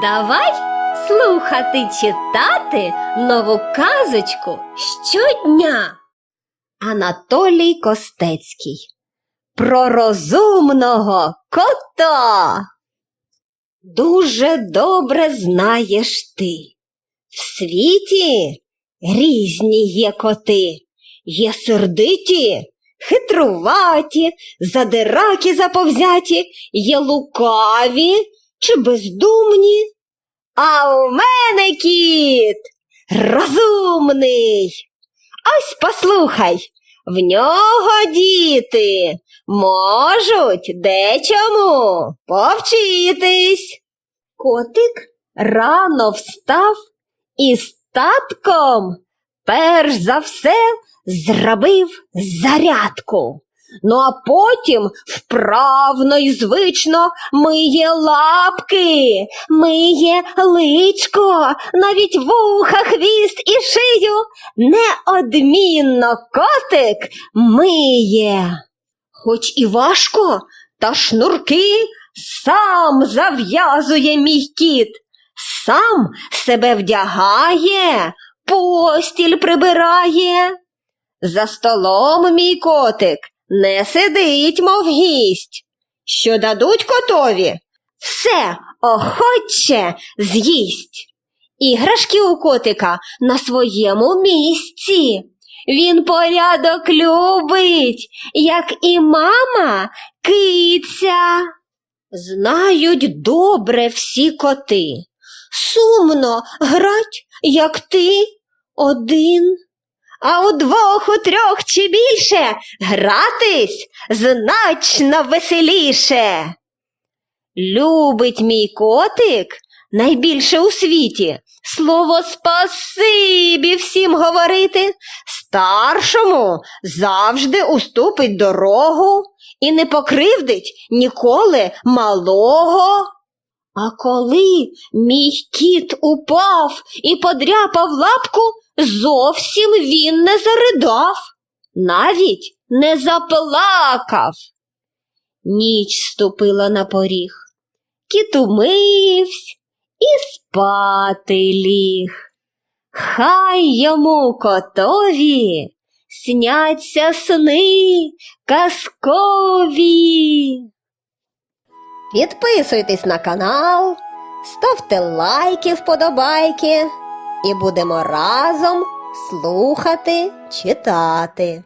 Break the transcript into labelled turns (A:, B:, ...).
A: Давай слухати читати нову казочку щодня. Анатолій Костецький про розумного кота. Дуже добре знаєш ти. В світі різні є коти, є сердиті, хитруваті, задиракі заповзяті, є лукаві чи бездумні. А у мене кіт розумний. Ось послухай, в нього діти можуть дечому повчитись. Котик рано встав і з татком перш за все зробив зарядку. Ну а потім вправно і звично миє лапки, миє личко, навіть вуха, хвіст і шию. Неодмінно котик миє. Хоч і важко, та шнурки сам зав'язує мій кіт, сам себе вдягає, постіль прибирає. За столом мій котик не сидить, мов гість. Що дадуть котові, все охоче з'їсть. Іграшки у котика на своєму місці. Він порядок любить, як і мама киця. Знають добре всі коти. Сумно грать, як ти один. А у двох, у трьох чи більше гратись значно веселіше. Любить мій котик найбільше у світі слово спасибі всім говорити, старшому завжди уступить дорогу і не покривдить ніколи малого. А коли мій кіт упав і подряпав лапку, зовсім він не заридав, навіть не заплакав. Ніч ступила на поріг, кіт умивсь і спати ліг. Хай йому котові сняться сни казкові. Підписуйтесь на канал, ставте лайки, вподобайки і будемо разом слухати, читати.